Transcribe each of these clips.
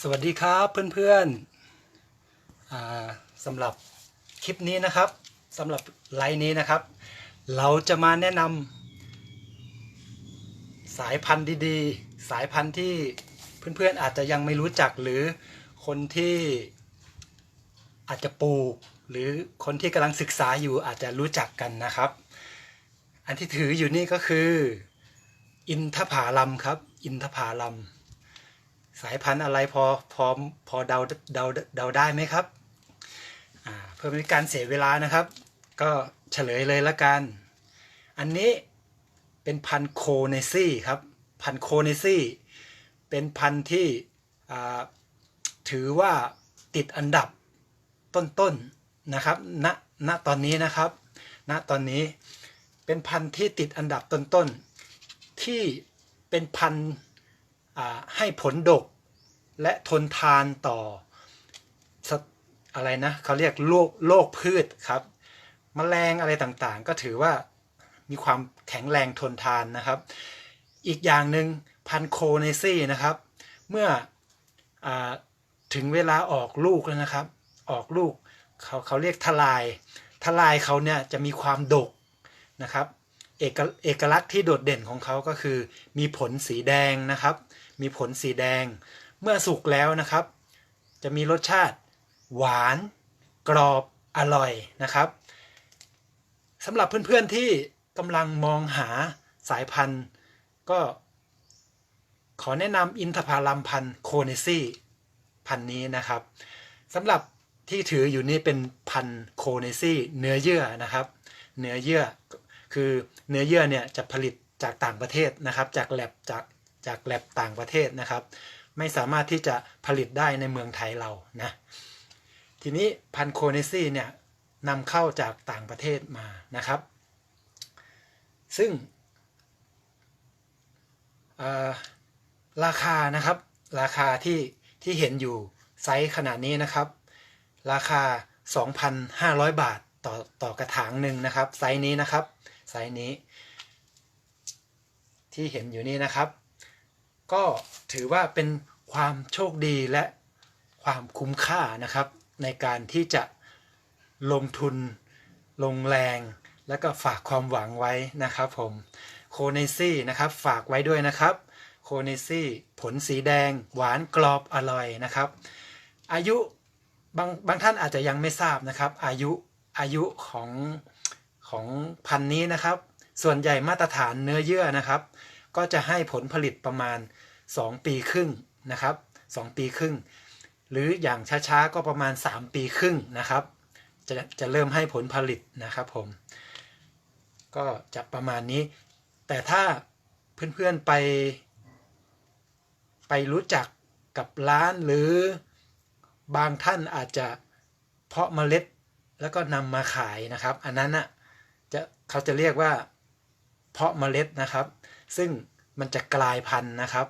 สวัสดีครับเพื่อนๆสำหรับคลิปนี้นะครับสำหรับไลน์นี้นะครับ เราจะมาแนะนำสายพันธุ์ดีๆ สายพันธุ์ที่เพื่อนๆอาจจะยังไม่รู้จักหรือคนที่อาจจะปลูก หรือคนที่กำลังศึกษาอยู่อาจจะรู้จักกันนะครับ อันที่ถืออยู่นี่ก็คือ อินทผาลัมครับ อินทผาลัม สายพันธุ์อะไรพอพอพอเดาเดาเดาได้ไหมครับเพื่อไม่ให้การเสียเวลานะครับ ก็เฉลยเลยละกัน อันนี้เป็นพันธุ์โคเนซี่ครับ พันธุ์โคเนซี่เป็นพันธุ์ที่ถือว่าติดอันดับต้นๆนะครับณณตอนนี้นะครับณตอนนี้เป็นพันธุ์ที่ติดอันดับต้นๆที่เป็นพันธุ์ ให้ผลดกและทนทานต่ออะไรนะเขาเรียกโรคโรคพืชครับมแมลงอะไรต่างๆ ก็ถือว่ามีความแข็งแรงทนทานนะครับ อีกอย่างหนึ่งพันโคเนซี่นะครับ เมื่ออถึงเวลาออกลูกแล้วนะครับ ออกลูกเขาเขาเรียกทลาย ทลายเขาเนี่ยจะมีความดกนะครับ เอกเอกลักษณ์ที่โดดเด่นของเขาก็คือมีผลสีแดงนะครับ มีผลสีแดง เมื่อสุกแล้วนะครับ จะมีรสชาติ หวาน กรอบอร่อยนะครับสำหรับเพื่อนๆที่กำลังมองหาสายพันธุ์ ก็ ขอแนะนำอินทผลัมพันธุ์โคเนซี่พันธุ์นี้นะครับสำหรับที่ถืออยู่นี่เป็นพันธุ์โคเนซี่เนื้อเยื่อนะครับ เนื้อเยื่อคือเนื้อเยื่อเนี่ยจะผลิตจากต่างประเทศนะครับ จากแลบจาก จากแลบต่างประเทศนะครับ ไม่สามารถที่จะผลิตได้ในเมืองไทยเรานะทีนี้พันโคเนซี่เนี่ยนำเข้าจากต่างประเทศมานะครับ ซึ่งราคานะครับ ราคาที่ที่เห็นอยู่ไซส์ขนาดนี้นะครับ ราคา 2,500 บาทต่อต่อกระถางหนึ่งนะครับ ไซส์นี้นะครับ ไซส์นี้ ที่เห็นอยู่นี่นะครับ ก็ถือว่าเป็นความโชคดีและความคุ้มค่านะครับ ในการที่จะลงทุน ลงแรง แล้วก็ฝากความหวังไว้นะครับผมโคเนซี่นะครับฝากไว้ด้วยนะครับโคเนซี่ผลสีแดง หวานกรอบอร่อยนะครับ อายุบางบางท่านอาจจะยังไม่ทราบนะครับ อายุอายุของของพันนี้นะครับ ส่วนใหญ่มาตรฐานเนื้อเยื่อนะครับ ก็จะให้ผลผลิตประมาณ 2 ปีครึ่งนะครับ 2 ปีครึ่ง หรืออย่างช้าๆ ก็ประมาณ 3 ปีครึ่งนะครับ จะจะเริ่มให้ผลผลิตนะครับผม ก็จะประมาณนี้ แต่ถ้าเพื่อนๆไป ไปรู้จักกับร้านหรือบางท่านอาจจะเพาะเมล็ดแล้วก็นำมาขายนะครับ อันนั้นน่ะจะเขาจะเรียกว่า เพาะเมล็ดนะครับ ซึ่งมันจะกลายพันธุ์นะครับ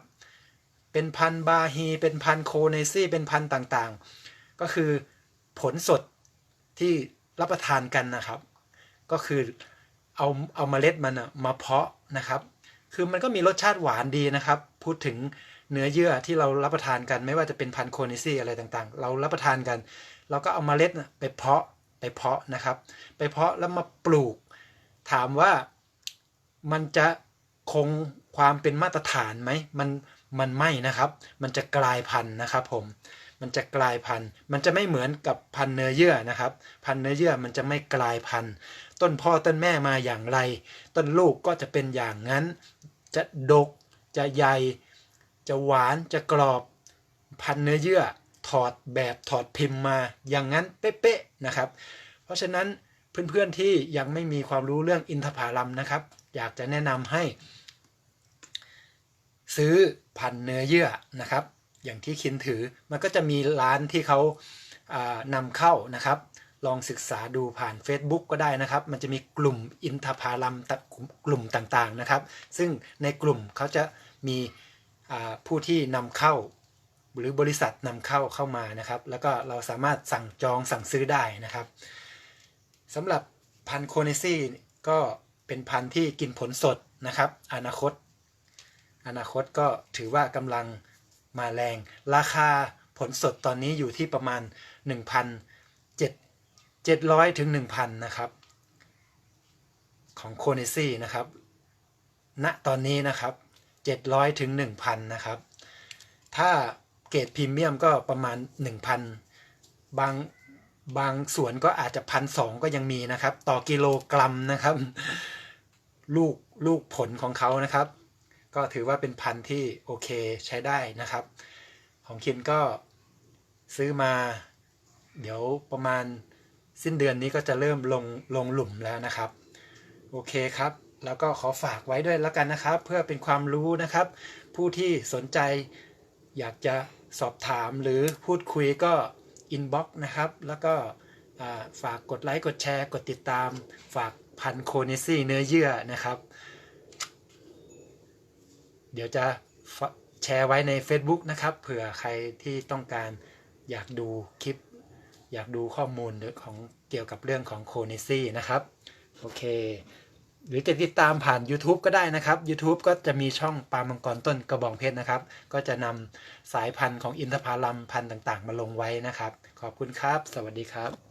เป็นพันธุ์บาฮี เป็นพันธุ์โคเนซี่ เป็นพันธุ์ต่างๆ ก็คือผลสดที่รับประทานกันนะครับ ก็คือเอาเอาเมล็ดมันมาเพาะนะครับ คือมันก็มีรสชาติหวานดีนะครับ พูดถึงเนื้อเยื่อที่เรารับประทานกันไม่ว่าจะเป็นพันธุ์โคเนซี่อะไรต่างๆ เรารับประทานกัน เราก็เอาเมล็ดไปเพาะไปเพาะนะครับ ไปเพาะแล้วมาปลูก ถามว่า มันจะคงความเป็นมาตรฐานไหมมันมันไม่นะครับ มันจะกลายพันธุ์นะครับผม มันจะกลายพันธุ์ มันจะไม่เหมือนกับพันธุ์เนื้อเยื่อนะครับ พันธุ์เนื้อเยื่อมันจะไม่กลายพันธุ์ ต้นพ่อต้นแม่มาอย่างไร ต้นลูกก็จะเป็นอย่างนั้น จะดก จะใหญ่ จะหวาน จะกรอบ พันธุ์เนื้อเยื่อ ถอดแบบถอดพิมพ์มา อย่างนั้นเป๊ะๆนะครับ เพราะฉะนั้นเพื่อนๆที่ยังไม่มีความรู้เรื่องอินทผลัมนะครับ อยากจะแนะนำให้ ซื้อพันเนื้อเยื่อนะครับ อย่างที่คินถือมันก็จะมีร้านที่เขานำเข้านะครับ ลองศึกษาดูผ่าน Facebook ก็ได้นะครับ มันจะมีกลุ่มอินทผลัมกลุ่มต่างๆนะครับ ซึ่งในกลุ่มเขาจะมีผู้ที่นำเข้าหรือบริษัทนำเข้าเข้ามานะครับ แล้วก็เราสามารถสั่งจองสั่งซื้อได้นะครับสำหรับพันโคเนซี่ก็ เป็นพันธุ์ที่กินผลสดนะครับ อนาคต อนาคตก็ถือว่ากำลังมาแรง ราคาผลสดตอนนี้อยู่ที่ประมาณ 1,700 ถึง 1,000 นะครับ ของโคเนซี่นะครับ ณ ตอนนี้นะครับ 700 ถึง 1,000 นะครับ ถ้าเกรดพรีเมียมก็ประมาณ 1,000 บางบางส่วนก็อาจจะพันสก็ยังมีนะครับ ต่อกิโลกรัมนะครับ ลูกลูกผลของเขานะครับ ก็ถือว่าเป็นพันธุ์ที่โอเคใช้ได้นะครับ ของคินก็ซื้อมา เดี๋ยวประมาณสิ้นเดือนนี้ก็จะเริ่มลงลงหลุมแล้วนะครับ โอเคครับ แล้วก็ขอฝากไว้ด้วยแล้วกันนะครับ เพื่อเป็นความรู้นะครับ ผู้ที่สนใจอยากจะสอบถามหรือพูดคุยก็อินบ็อกซ์นะครับ แล้วก็ฝากกดไลค์กดแชร์ กดติดตาม ฝาก พันโคเนซี่เนื้อเยื่อนะครับ เดี๋ยวจะแชร์ไว้ใน Facebook นะครับ เผื่อใครที่ต้องการอยากดูคลิป อยากดูข้อมูลของเกี่ยวกับเรื่องของโคเนซี่นะครับ โอเค หรือจะติดตามผ่าน YouTube ก็ได้นะครับ YouTube ก็จะมีช่องปลามังกรต้นกระบองเพชรนะครับ ก็จะนำสายพันธุ์ของอินทผลัมพันธุ์ต่าง ๆ มาลงไว้นะครับ ขอบคุณครับ สวัสดีครับ